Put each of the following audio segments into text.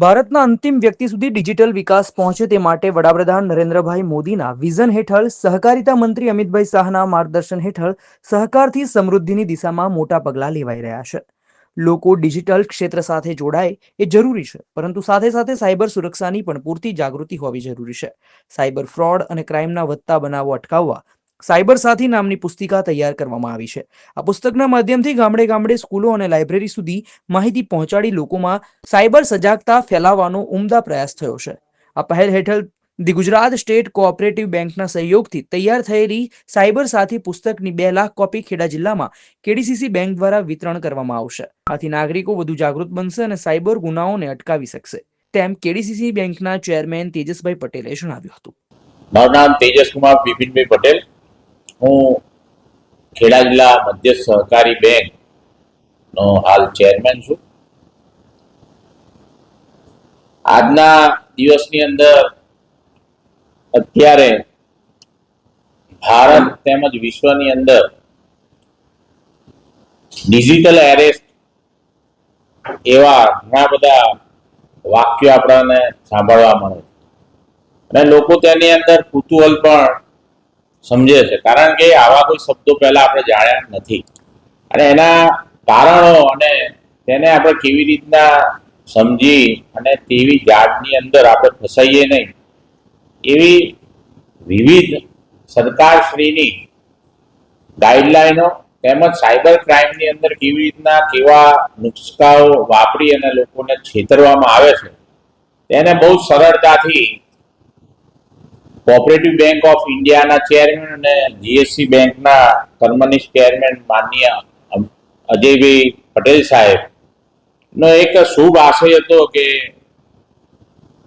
ભારતના અંતિમ વ્યક્તિ સુધી ડિજિટલ વિકાસ પહોંચે તે માટે વડાપ્રધાન નરેન્દ્રભાઈ મોદીના વિઝન હેઠળ સહકારિતા મંત્રી અમિતભાઈ શાહના માર્ગદર્શન હેઠળ સહકારથી સમૃદ્ધિની દિશામાં મોટા પગલાં લેવાઈ રહ્યા છે. લોકો ડિજિટલ ક્ષેત્ર સાથે જોડાય એ જરૂરી છે, પરંતુ સાથે સાથે સાયબર સુરક્ષાની પણ પૂરતી જાગૃતિ હોવી જરૂરી છે. સાયબર ફ્રોડ અને ક્રાઇમના વધતા બનાવો અટકાવવા સાયબર સાથી નામની પુસ્તિકા તૈયાર કરવામાં આવી છે. આ પુસ્તકના માધ્યમથી ગામડે ગામડે સ્કૂલો અને લાઇબ્રેરી સુધી માહિતી પહોંચાડી લોકોમાં સાયબર સજાગતા ફેલાવવાનો ઉમદા પ્રયાસ થયો છે. આ પહેલ હેઠળ ધી ગુજરાત સ્ટેટ કોઓપરેટિવ બેંકના સહયોગથી તૈયાર થયેલી સાયબર સાથી પુસ્તકની બે લાખ કોપી ખેડા જિલ્લામાં કેડીસીસી બેંક દ્વારા વિતરણ કરવામાં આવશે. આથી નાગરિકો વધુ જાગૃત બનશે અને સાયબર ગુનાઓને અટકાવી શકશે. તેમ કેડીસીસી બેંકના ચેરમેન તેજસભાઈ પટેલે જણાવ્યું હતું. મારું નામ તેજસ કુમાર બિપિનભાઈ પટેલ. હું ખેડા જિલ્લા મધ્ય સહકારી બેંક નો હાલ ચેરમેન છું. આજના દિવસની અંદર અત્યારે ભારત તેમજ વિશ્વની અંદર ડિજિટલ એરેસ્ટ એવા ઘણા બધા વાક્યો આપણને સાંભળવા મળે અને લોકો તેની અંદર કુતૂહલ પણ સમજે છે. કારણ કે આવા કોઈ શબ્દો પહેલા આપણે જાણ્યા નથી. અને એના કારણો અને તેને આપણે કેવી રીતના સમજી અને તેવી જાતની અંદર આપણે ફસાઈએ નહીં. એવી વિવિધ સરકારશ્રીની ગાઈડલાઈનો તેમજ સાયબર ક્રાઇમની અંદર કેવી રીતના કેવા નુસ્ખાઓ વાપરી અને લોકોને છેતરવામાં આવે છે. તેને બહુ સરળતાથી કોઓપરેટિવ બેંક ઓફ ઇન્ડિયાના ચેરમેન અને જીએસસી બેંકના કર્મનિષ્ઠ ચેરમેન માન્ય અજયભાઈ પટેલ સાહેબ નો એક શુભ આશય હતો કે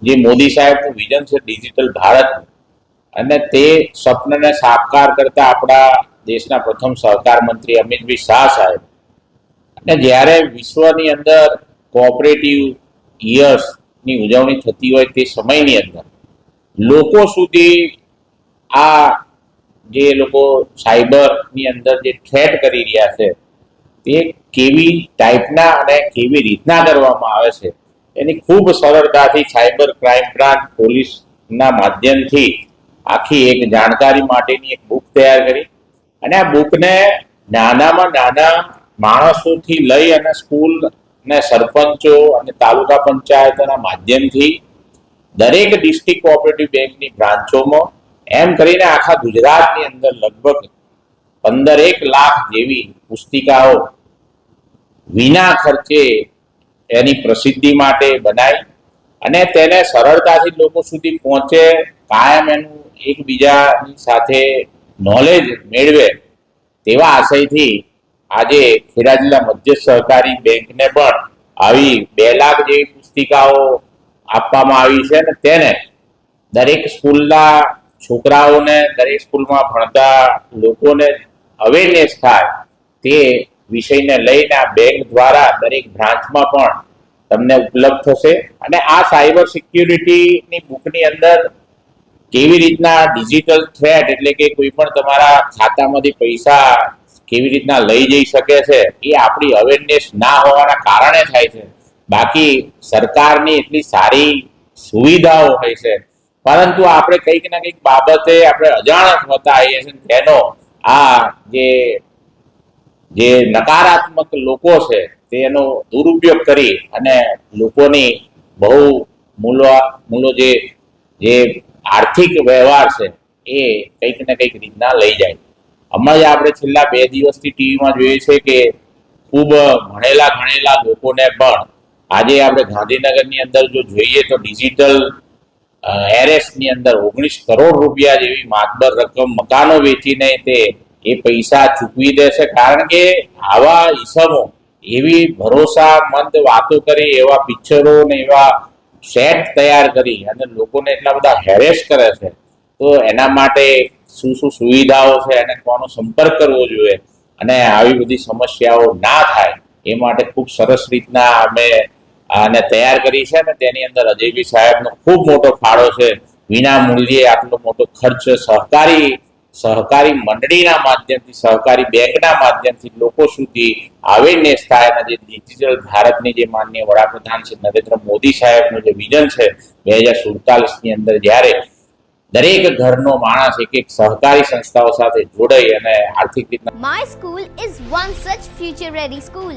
જે મોદી સાહેબનું વિઝન છે ડિજિટલ ભારત અને તે સ્વપ્નને સાકાર કરતા આપણા દેશના પ્રથમ સહકાર મંત્રી અમિતભાઈ શાહ સાહેબ. અને જ્યારે વિશ્વની અંદર કોઓપરેટિવ યર્સની ઉજવણી થતી હોય તે સમયની અંદર લોકો સુધી આ જે લોકો સાયબરની અંદર જે થ્રેટ કરી રહ્યા છે તે કેવી ટાઈપના અને કેવી રીતના કરવામાં આવે છે, એની ખૂબ સરળતાથી સાયબર ક્રાઇમ બ્રાન્ચ પોલીસના માધ્યમથી આખી એક જાણકારી માટેની એક બુક તૈયાર કરી અને આ બુકને નાનામાં નાના માણસોથી લઈ અને સ્કૂલ ને સરપંચો અને તાલુકા પંચાયતના માધ્યમથી દરેક ડિસ્ટ્રિક્ટ કોઓપરેટિવ બેંકની બ્રાન્ચોમાં, એમ કરીને આખા ગુજરાતની અંદર લગભગ પંદર એક લાખ જેવી પુસ્તિકાઓ વિના ખર્ચે એની પ્રસિદ્ધિ માટે બનાવી અને તેને સરળતાથી લોકો સુધી પહોંચે, કાયમ એનું એકબીજાની સાથે નોલેજ મેળવે તેવા આશયથી આજે ખેડા જિલ્લા મધ્ય સહકારી બેંકને પણ આવી બે લાખ જેવી પુસ્તિકાઓ આપવામાં આવી છે અને તેને દરેક સ્કૂલના છોકરાઓને, દરેક સ્કૂલમાં ભણતા લોકોને અવેરનેસ થાય તે વિષયને લઈને આ બેંક દ્વારા દરેક બ્રાન્ચમાં પણ તમને ઉપલબ્ધ થશે. અને આ સાયબર સિક્યુરિટીની બુકની અંદર કેવી રીતના ડિજિટલ થ્રેટ એટલે કે કોઈ પણ તમારા ખાતામાંથી પૈસા કેવી રીતના લઈ જઈ શકે છે, એ આપણી અવેરનેસ ના હોવાના કારણે થાય છે. બાકી સરકારની એટલી સારી સુવિધાઓ હોય છે. પરંતુ આપણે કંઈક ના કંઈક બાબતે આપણે અજાણ હોતા આવીએ તેનો આ જે જે નકારાત્મક લોકો છે તેનો દુરુપયોગ કરી અને લોકોની બહુ મૂલો મૂલો જે જે આર્થિક વ્યવહાર છે એ કંઈક ને કંઈક રીતના લઈ જાય. હમણાં જ આપણે છેલ્લા બે દિવસથી ટીવીમાં જોઈએ છે કે ખૂબ ભણેલા ગણેલા લોકોને પણ આજે આપણે ગાંધીનગરની અંદર જો જોઈએ તો ડિજિટલ એરેસ્ટની અંદર ઓગણીસ કરોડ રૂપિયા જેવી માતબર રકમ મકાનો વેચીને તે એ પૈસા ચૂકવી દેશે. કારણ કે આવા ઈસમો એવી ભરોસામંદ વાતો કરી, એવા પિક્ચરો ને એવા સેટ તૈયાર કરી અને લોકોને એટલા બધા હેરેસ કરે છે, તો એના માટે શું શું સુવિધાઓ છે એને કોનો સંપર્ક કરવો જોઈએ અને આવી બધી સમસ્યાઓ ના થાય, એ માટે ખૂબ સરસ રીતના અમે આને તૈયાર કરી છે અને તેની અંદર અજયજી સાહેબનો ખૂબ મોટો ફાળો છે. વિના મૂલ્યે આટલો મોટો ખર્ચ સહકારી સહકારી મંડળીના માધ્યમથી, સહકારી બેંકના માધ્યમથી લોકો સુધી અવેરનેસ થાય અને જે ડિજિટલ ભારતની જે માનનીય વડાપ્રધાન છે નરેન્દ્ર મોદી સાહેબનું જે વિઝન છે બે હજાર સુડતાલીસની અંદર જ્યારે દરેક ઘરનો માણસ એક એક સહકારી સંસ્થાઓ સાથે જોડાઈ અને આર્થિક રીતના my school is one such future ready school.